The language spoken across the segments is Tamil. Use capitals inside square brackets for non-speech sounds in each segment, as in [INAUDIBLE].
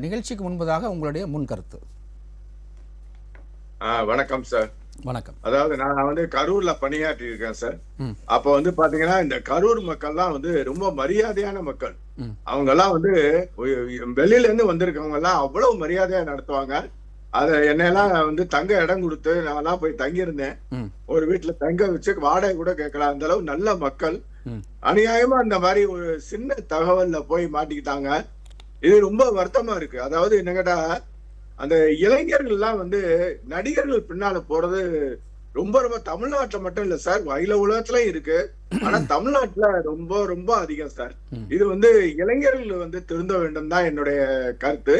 நிகழ்ச்சிக்கு முன்பதாக உங்களுடைய முன் கருத்து வணக்கம் சார். வணக்கம். அதாவது நான் வந்து கரூர்ல பணியாற்றி இருக்கேன் சார். அப்ப வந்து பாத்தீங்கன்னா இந்த கரூர் மக்கள்லாம் வந்து ரொம்ப மரியாதையான மக்கள். அவங்க எல்லாம் வந்து வெளியில இருந்து வந்திருக்கவங்க எல்லாம் அவ்வளவு மரியாதையா நடத்துவாங்க. அத என்னெல்லாம் வந்து தங்க இடம் கொடுத்து நான் எல்லாம் போய் தங்கியிருந்தேன். ஒரு வீட்டுல தங்க வச்சு வாடகை கூட கேட்கலாம். அந்த அளவு நல்ல மக்கள். அநியாயமா அந்த மாதிரி ஒரு சின்ன தகவல்ல போய் மாட்டிக்கிட்டாங்க. இது ரொம்ப வருத்தமா இருக்கு. அதாவது என்ன கேட்டா அந்த இளைஞர்கள் எல்லாம் வந்து நடிகர்கள் பின்னால போறது ரொம்ப ரொம்ப தமிழ்நாட்டுல மட்டும் இல்ல சார். அகில உலகத்துலயும் இருக்கு. ஆனா [CLEARS THROAT] தமிழ்நாட்டுல ரொம்ப ரொம்ப அதிகம் சார். இது வந்து இளைஞர்கள் வந்து திருந்த வேண்டும் தான் என்னுடைய கருத்து.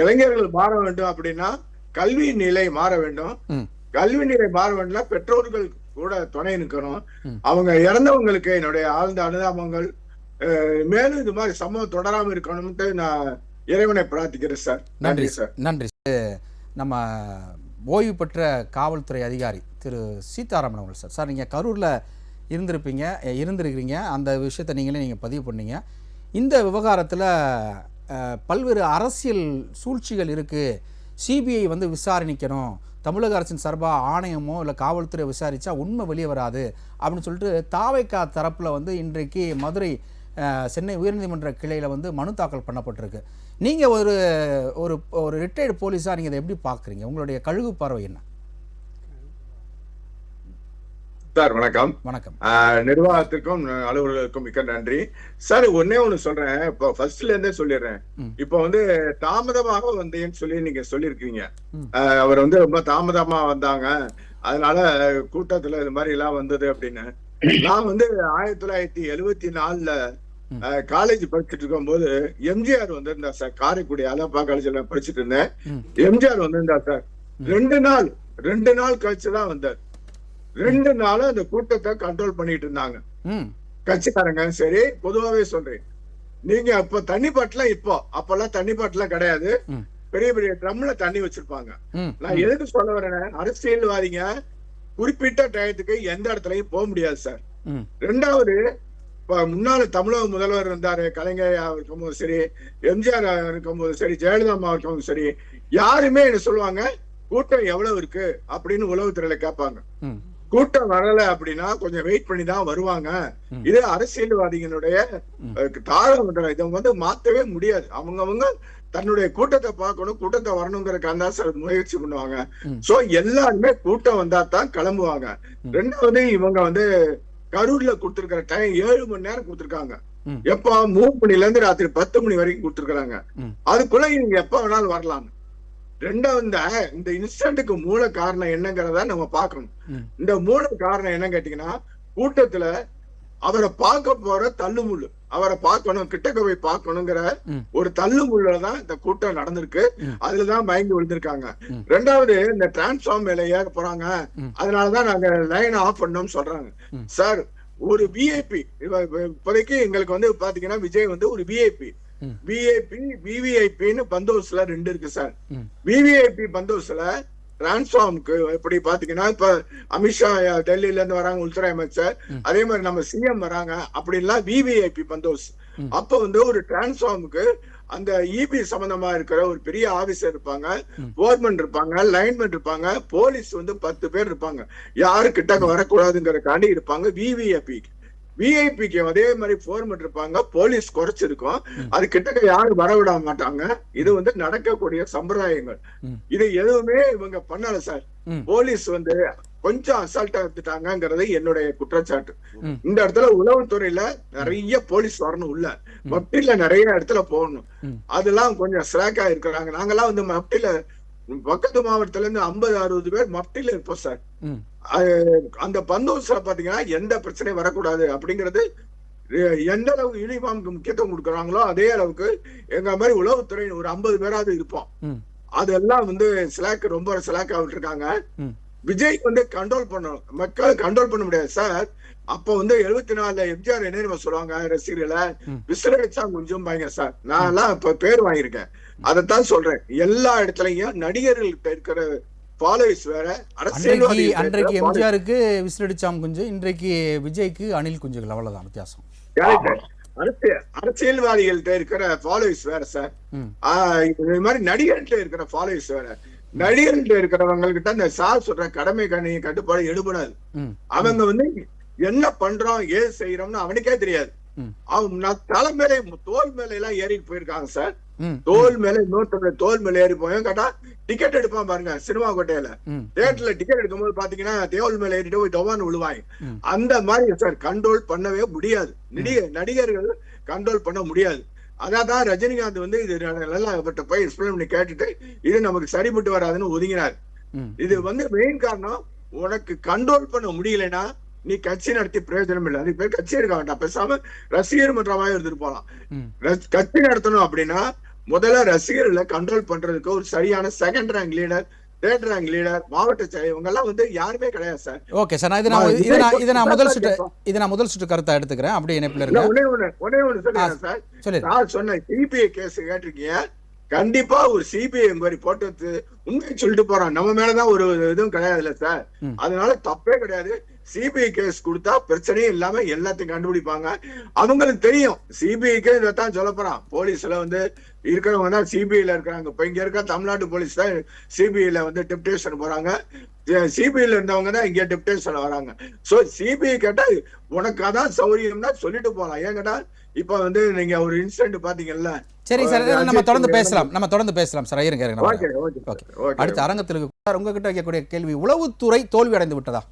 இளைஞர்கள் மாற வேண்டும் அப்படின்னா கல்வி நிலை மாற வேண்டும். கல்வி நிலை மாற வேண்டும்னா பெற்றோர்கள் கூட துணை நிற்கணும். அவங்க இறந்தவங்களுக்கு என்னுடைய ஆழ்ந்த அனுதாபங்கள் மேலும் இது மாதிரி சம்பவம் தொடராம இருக்கணும்ட்டு நான் இறைவனை பிரார்த்திக்கிறேன் சார். நன்றி சார். நன்றி. நம்ம ஓய்வு பெற்ற காவல்துறை அதிகாரி திரு சீதாராமன் அவர்கள் சார். சார் நீங்கள் கரூரில் இருந்திருப்பீங்க இருந்திருக்கிறீங்க. அந்த விஷயத்தை நீங்களே நீங்கள் பதிவு பண்ணீங்க. இந்த விவகாரத்தில் பல்வேறு அரசியல் சூழ்ச்சிகள் இருக்குது சிபிஐ வந்து விசாரணிக்கணும். தமிழக அரசின் சார்பாக ஆணையமோ இல்லை காவல்துறை விசாரித்தா உண்மை வெளியே வராது. அப்படின்னு சொல்லிட்டு தாவைக்கா தரப்பில் வந்து இன்றைக்கு மதுரை சென்னை உயர்நீதிமன்ற கிளையில் வந்து மனு தாக்கல் பண்ணப்பட்டிருக்கு. நீங்கள் ஒரு ஒரு ஒரு ரிட்டையர்டு போலீஸாக நீங்கள் இதை எப்படி பார்க்குறீங்க உங்களுடைய கழுகு பார்வை என்ன? சார் வணக்கம். வணக்கம். ஆஹ், நிர்வாகத்திற்கும் அலுவலர்களுக்கும் மிக்க நன்றி. சார் ஒன்னே ஒண்ணு சொல்றேன். இப்போ ஃபர்ஸ்ட்ல இருந்தே சொல்லிடுறேன். இப்போ வந்து தாமதமாக வந்தேன்னு சொல்லி நீங்க சொல்லியிருக்கீங்க. அவர் வந்து ரொம்ப தாமதமா வந்தாங்க. அதனால கூட்டத்துல இது மாதிரி எல்லாம் வந்தது அப்படின்னு. நான் வந்து ஆயிரத்தி தொள்ளாயிரத்தி எழுவத்தி நாலுல. காலேஜ் படிச்சுட்டு இருக்கும்போது எம்ஜிஆர் வந்திருந்தார் சார் காரைக்குடி அலப்பா காலேஜ்ல படிச்சுட்டு இருந்தேன். எம்ஜிஆர் வந்திருந்தார் சார். ரெண்டு நாள் ரெண்டு நாள் கழிச்சுதான் வந்தார். ரெண்டு நாளும் அந்த கூட்டத்தை கண்ட்ரோல் பண்ணிட்டு இருந்தாங்க. கட்சிக்காரங்க சரி பொதுவாவே சொல்றேன். நீங்க அப்ப தண்ணி பாட்டுலாம் இப்போ அப்பெல்லாம் தண்ணி பாட்டுலாம் கிடையாது. பெரிய பெரிய ட்ரம்ல தண்ணி வச்சிருப்பாங்க. நான் எதுக்கு சொல்ல வரேன்? அரசியல்வாதிங்க குறிப்பிட்ட டயத்துக்கு எந்த இடத்துலயும் போக முடியாது சார். ரெண்டாவது இப்ப முன்னாள் தமிழக முதல்வர் இருந்தாரு கலைஞர் இருக்கும்போது சரி எம்ஜிஆர் இருக்கும்போது சரி ஜெயலலிதா அம்மா இருக்கும்போது சரி யாருமே என்ன சொல்லுவாங்க கூட்டம் எவ்வளவு இருக்கு அப்படின்னு உளவுத்துறையில கேட்பாங்க. கூட்டம் வரல அப்படின்னா கொஞ்சம் வெயிட் பண்ணி தான் வருவாங்க. இது அரசியல்வாதிகளுடைய தாழ்வு இதை வந்து மாத்தவே முடியாது அவங்கவங்க தன்னுடைய கூட்டத்தை பார்க்கணும் கூட்டத்தை வரணுங்கிறதுக்காக தான் சார் முயற்சி பண்ணுவாங்க. சோ எல்லாருமே கூட்டம் வந்தா தான் கிளம்புவாங்க. ரெண்டாவது இவங்க வந்து கரூர்ல கொடுத்திருக்கிற டைம் ஏழு மணி நேரம் கொடுத்திருக்காங்க. எப்ப மூணு மணில இருந்து ராத்திரி பத்து மணி வரைக்கும் கொடுத்திருக்காங்க. அதுக்குள்ள நீங்க எப்ப வேணாலும் வரலாம் ரெண்டாவது இந்த இன்சிடென்ட்டுக்கு மூல காரணம் என்னங்கிறத நம்ம பார்க்கணும் ம். இந்த மூல காரணம் என்ன கேட்டீங்கன்னா கூட்டத்துல அவரை பார்க்க போற தள்ளுமுள்ளு அவரை பார்க்கணும் கிட்டக்க போய் பார்க்கணுங்கிற. ஒரு தள்ளுமுள்ள தான் இந்த கூட்டம் நடந்திருக்கு. அதுலதான் பயந்து விழுந்திருக்காங்க. ரெண்டாவது இந்த டிரான்ஸ்ஃபார்ம் மேல ஏற போறாங்க. அதனாலதான் நாங்க லைன் ஆஃப் பண்ணோம்னு சொல்றாங்க. சார் ஒரு விஐபி இப்போதைக்கு எங்களுக்கு வந்து பாத்தீங்கன்னா விஜய் வந்து ஒரு விஐபி. விஐபி விவிஐபின்னு பந்தோஸ்ல ரெண்டு இருக்கு சார். விவிஐபி பந்தோஸ்ல டிரான்ஸ்ஃபார்முக்கு எப்படி பாத்தீங்கன்னா இப்ப அமித்ஷா டெல்லியில இருந்து வராங்க உள்துறை அமைச்சர். அதே மாதிரி நம்ம சிஎம் வராங்க அப்படின்லாம் விவிஐபி பந்தோஸ். அப்ப வந்து ஒரு டிரான்ஸ்ஃபார்முக்கு அந்த இபி சம்பந்தமா இருக்கிற ஒரு பெரிய ஆபீசர் இருப்பாங்க. போர்மன் இருப்பாங்க லைன்மேன் இருப்பாங்க போலீஸ் வந்து பத்து பேர் இருப்பாங்க யாரு கிட்டக்க வரக்கூடாதுங்கிறக்காண்டி இருப்பாங்க விவிஐபி விஐபிக்கு அதே மாதிரி போர்மன் இருப்பாங்க போலீஸ் குறைச்சிருக்கும். அது கிட்டக்க யாரும் வரவிட மாட்டாங்க இது வந்து நடக்கக்கூடிய சம்பிரதாயங்கள். இது எதுவுமே இவங்க பண்ணல சார். போலீஸ் வந்து கொஞ்சம் அசால்ட்டா எடுத்துட்டாங்கிறது என்னுடைய குற்றச்சாட்டு. இந்த இடத்துல உளவுத்துறையில நிறைய போலீஸ் வரணும் உள்ள மப்டில நிறைய இடத்துல போகணும். அதெல்லாம் கொஞ்சம் ஸ்லாக்கா இருக்கிறாங்க நாங்கெல்லாம் வந்து மப்டில பக்கத்து மாவட்டத்துல இருந்து ஐம்பது அறுபது பேர் மப்டில இருப்போம் சார். அந்த பந்தோஸ்ல பாத்தீங்கன்னா எந்த பிரச்சனையும் வரக்கூடாது அப்படிங்கிறது எந்த அளவுக்கு யூனிஃபார்முக்கு முக்கியத்துவம் கொடுக்குறாங்களோ அதே அளவுக்கு எங்க மாதிரி உளவுத்துறை ஒரு ஐம்பது பேராவது இருப்போம். அதெல்லாம் வந்து ஸ்லாக் ரொம்ப ஸ்லாக்கா விட்டுருக்காங்க. ம். விஜய் வந்து கண்ட்ரோல் பண்ணணும். மக்கள் கண்ட்ரோல் பண்ண முடியாது சார். அப்ப வந்து எழுபத்தி நாலுல எம்ஜிஆர் என்ன சொல்லுவாங்க ரசிகர்களை? ம். விசிலடிச்சா கொஞ்சம் பாங்க சார். நான் எல்லாம் இப்ப பேர் வாங்கியிருக்கேன். அதைத்தான் சொல்றேன். எல்லா இடத்துலயும் நடிகர்கள்ட்ட இருக்கிற ஃபாலோவர்ஸ் வேற அரசியல்வாதி அன்றைக்கு எம்ஜிஆருக்கு விசிலடிச்சாம் குஞ்சு இன்றைக்கு விஜய்க்கு அனில் குஞ்சுகள் அவ்வளவுதான் வித்தியாசம். அரசியல் அரசியல்வாதிகள்கிட்ட இருக்கிற ஃபாலோவர்ஸ் வேற சார் இது மாதிரி நடிகர்கள்ட்ட இருக்கிற ஃபாலோவர்ஸ் வேற. நடிகர்கள்ட்ட இருக்கிறவங்க கிட்ட இந்த சார் சொல்ற கடமை கணி கட்டுப்பாடு எடுபடாது. அவங்க வந்து என்ன பண்றோம் ஏது செய்யறோம்னு அவனுக்கே தெரியாது. அவன் தலை மேலே தோல் மேல எல்லாம் ஏறிட்டு போயிருக்காங்க சார் தோல் மேல இன்னொருத்தவங்க தோல் மேல ஏறி போய் கேட்டா டிக்கெட் எடுப்பான் பாருங்க சினிமா கோட்டையில. ம் தியேட்டர்ல டிக்கெட் எடுக்கும்போது பாத்தீங்கன்னா தேவல் மேல ஏறிட்டு போய் டொவான்னு விழுவாங்க ம். அந்த மாதிரி சார் கண்ட்ரோல் பண்ணவே முடியாது. நடிகர் நடிகர்கள் கண்ட்ரோல் பண்ண முடியாது. அதான் தான் ரஜினிகாந்த் வந்து இது நல்லா அவர்கிட்ட போய் எக்ஸ்பிளைன் பண்ணி கேட்டுட்டு இது நமக்கு சரிப்பட்டு வராதுன்னு ஒதுங்கினார். இது வந்து மெயின் காரணம் உனக்கு கண்ட்ரோல் பண்ண முடியலன்னா நீ கட்சி நடத்தி பிரயோஜனம் இல்லை. அதுக்கு பேர் கட்சி எடுக்க வேண்டாம். பேசாம ரசிகர் மன்றமாக இருந்துட்டு போலாம். கட்சி நடத்தணும் அப்படின்னா முதல்ல ரசிகர்களை கண்ட்ரோல் பண்றதுக்கு ஒரு சரியான second rank leader third rank leader மாவட்ட செயலர் இவங்க எல்லாம் வந்து யாருமே கிடையாது சார். ஓகே சார் நான் இது நான் இது நான் இது நான் முதல் சுற்று இது நான் முதல் சுற்று கருத்தை எடுத்துக்கிறேன். அப்படியே இணைப்பில் இருங்க. ஒண்ணே ஒண்ணு ஒண்ணே ஒண்ணு சொல்லுங்க சார். நான் சொன்ன சிபிஐ கேஸ் கேட்டிருக்கீங்க. கண்டிப்பா ஒரு சிபிஐ என்கொயரி போட்டு உண்மையை சொல்லிட்டு போறான். நம்ம மேலதான் ஒரு இதுவும் கிடையாதுல்ல சார். அதனால தப்பே கிடையாது. சிபிஐ கேஸ் கொடுத்தா பிரச்சனையே இல்லாம எல்லாத்தையும் கண்டுபிடிப்பாங்க. அவங்களுக்கு தெரியும். சிபிஐக்கு இதைத்தான் சொல்ல போறான். போலீஸ்ல வந்து இருக்கிறவங்க தான் சிபிஐல இருக்கிறாங்க. இப்ப இங்க இருக்க தமிழ்நாட்டு போலீஸ் தான் சிபிஐல வந்து டெப்டேஷன் போறாங்க. சிபிஐல இருந்தவங்க தான் இங்க டெப்டேஷன் வராங்க. சோ சிபிஐ கேட்டா உனக்கு அதான் சௌரியம்னா சொல்லிட்டு போலாம். ஏன் கேட்டா இப்ப வந்து நீங்க ஒரு இன்சிடென்ட் பாத்தீங்கல்ல? சரி சார் நம்ம தொடர்ந்து பேசலாம். நம்ம தொடர்ந்து பேசலாம் சார். இருங்க இருங்க ஓகே அடுத்த அரங்கத்தில் இருக்க உங்ககிட்ட வைக்கக்கூடிய கேள்வி உளவுத்துறை தோல்வி அடைந்து விட்டதா?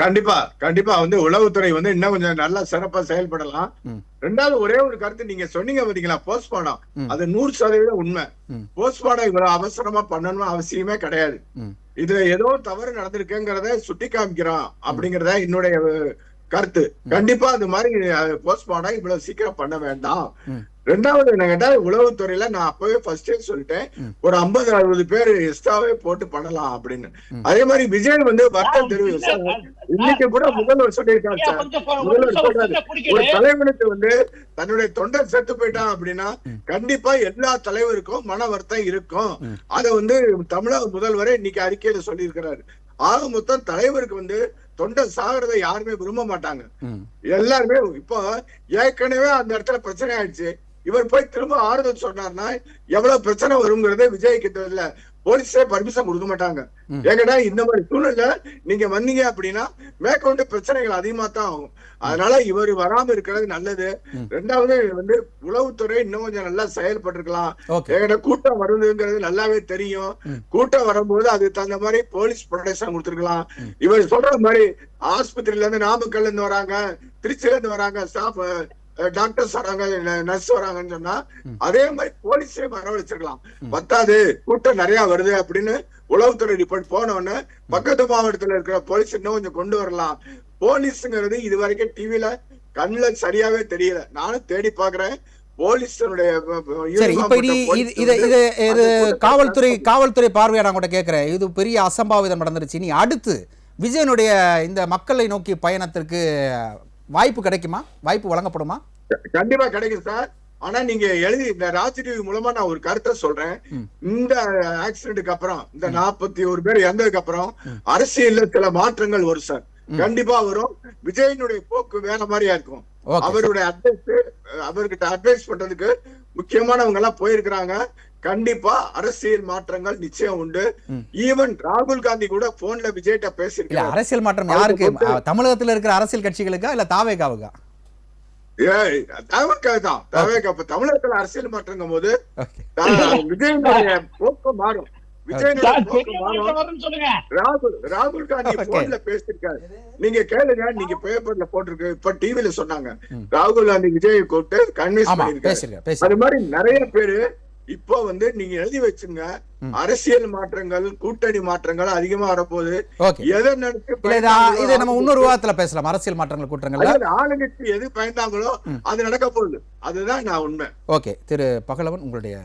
கண்டிப்பா கண்டிப்பா. வந்து உளவுத்துறை வந்து இன்னும் கொஞ்சம் நல்லா சிறப்பா செயல்படலாம். ரெண்டாவது ஒரே ஒரு கருத்து நீங்க சொன்னீங்க பாத்தீங்களா போஸ்ட்மார்டம். அது நூறு சதவீதம் உண்மை. போஸ்ட்மார்டம் இவ்வளவு அவசரமா பண்ணணும் அவசியமே கிடையாது. இதுல ஏதோ தவறு நடந்திருக்குங்கிறத சுட்டி காமிக்கிறோம் அப்படிங்கறத என்னுடைய கருத்து. கண்டிப்பா அது மாதிரி போஸ்ட்மார்டம் இவ்வளவு சீக்கிரம் பண்ண வேண்டாம். ரெண்டாவது என்ன கேட்டா உளவுத்துறையில நான் அப்பவே ஃபர்ஸ்டே சொல்லிட்டேன். ஒரு ஐம்பது அறுபது பேர் எக்ஸ்ட்ராவே போட்டு பண்ணலாம் அப்படின்னு. அதே மாதிரி விஜய் வந்து வருத்தம் தெரிவிக்கும் சார் இன்னைக்கு கூட முதல்வர் சொல்லியிருக்காரு சார். முதல்வர் சொல்றாரு. ஒரு தலைவனுக்கு வந்து தன்னுடைய தொண்டர் செத்து போயிட்டான் அப்படின்னா. கண்டிப்பா எல்லா தலைவருக்கும் மன வருத்தம் இருக்கும். அத வந்து தமிழக முதல்வரே இன்னைக்கு அறிக்கையில சொல்லியிருக்கிறாரு. ஆக மொத்தம் தலைவருக்கு வந்து தொண்டர் சாகிறதை யாருமே விரும்ப மாட்டாங்க. எல்லாருமே இப்போ ஏற்கனவே அந்த இடத்துல பிரச்சனை ஆயிடுச்சு. இவர் போய் திரும்ப ஆறுதல் சொன்னார்னா எவ்வளவு பிரச்சனை வருங்கிறதே விஜய்க்கு தெரியல போலீஸே பர்மிஷன் கொடுக்க மாட்டாங்க. ஏங்கடா இந்த மாதிரி சூழ்நிலை நீங்க வந்தீங்க அப்படின்னா மேற்கொண்டு பிரச்சனைகள் அதிகமா தான் ஆகும் அதனால இவர் வராம இருக்கிறது நல்லது. ரெண்டாவது வந்து உளவுத்துறை இன்னும் கொஞ்சம் நல்லா செயல்பட்டிருக்கலாம் என்கிட்ட கூட்டம் வருதுங்கிறது நல்லாவே தெரியும். கூட்டம் வரும்போது அதுக்கு தகுந்த மாதிரி போலீஸ் ப்ரொடெக்ஷன் கொடுத்துருக்கலாம். இவர் சொல்ற மாதிரி ஆஸ்பத்திரியில இருந்து நாமக்கல்ல இருந்து வராங்க திருச்சியில இருந்து வராங்க ஸ்டாஃப் டாக்டர்ஸ் வராங்க நர்ஸ் வராங்கன்னு சொன்னா. அதே மாதிரி போலீஸே வரவழைச்சிருக்கலாம். பத்தாது கூட்டம் நிறைய வருது அப்படின்னு உளவுத்துறை ரிப்போர்ட் போன உடனே பக்கத்து மாவட்டத்துல இருக்கிற போலீஸ் இன்னும் கொஞ்சம் கொண்டு வரலாம். போலீஸ்ங்கிறது இது வரைக்கும் டிவில கண்ணுல சரியாவே தெரியல. நானும் தேடி பாக்குறேன் போலீஸனுடைய காவல்துறை காவல்துறை பார்வையாக நான் கூட கேட்குறேன். இது பெரிய அசம்பாவிதம் நடந்துருச்சு. நீ அடுத்து விஜயனுடைய இந்த மக்களை நோக்கி பயணத்திற்கு வாய்ப்பு கிடைக்குமா? வாய்ப்பு வழங்கப்படுமா? கண்டிப்பா கிடைக்கும் சார். ஆனா நீங்க எழுதி இந்த ராஜ் டிவி மூலமா நான் ஒரு கருத்தை சொல்றேன். இந்த ஆக்சிடென்ட்க்கு அப்புறம் இந்த நாற்பத்தி ஒரு பேர் இறந்ததுக்கு அப்புறம். அரசியல்ல சில மாற்றங்கள் வரும் சார். கண்டிப்பா வரும். விஜயனுடைய போக்கு வேற மாதிரியா இருக்கும். அவருடைய அட்வைஸ் அவர்கிட்ட அட்வைஸ் பண்றதுக்கு முக்கியமானவங்க எல்லாம் போயிருக்கிறாங்க. கண்டிப்பா அரசியல் மாற்றங்கள் நிச்சயம் உண்டு. ஈவன் ராகுல் காந்தி கூட போன்ல விஜய்கிட்ட இல்ல பேசியிருக்காரு அரசியல் மாற்றம் யாருக்கு? தமிழகத்துல இருக்கிற அரசியல் கட்சிகளுக்கா இல்ல தாவேகாவுக்கா? தான். இப்ப தமிழகத்துல அரசியல் மாற்றங்கும் போது விஜயனுடைய போக்கு மாறும். ராகுல் ராகுல் காந்தி. போன்ல பேசிருக்காரு நீங்க கேளுங்க நீங்க பேப்பர்ல போட்டிருக்கு. இப்ப டிவில சொன்னாங்க. ராகுல் காந்தி விஜயை கூப்பிட்டு கன்வின்ஸ் பண்ணிருக்காரு அது மாதிரி நிறைய பேரு இப்போ வந்து நீங்க எழுதி வச்சுங்க. அரசியல் மாற்றங்கள் கூட்டணி மாற்றங்கள் அதிகமா வரப்போகுது. எதை இல்ல இது நம்ம இன்னொரு விவாதத்துல பேசலாம். அரசியல் மாற்றங்கள் கூட்டங்கள்ல. அதாவது ஆளுங்கட்சி எது பயந்தாங்களோ. அது நடக்க போகுது. அதுதான் நான் உண்மை. ஓகே. திரு பகலவன் உங்களுடைய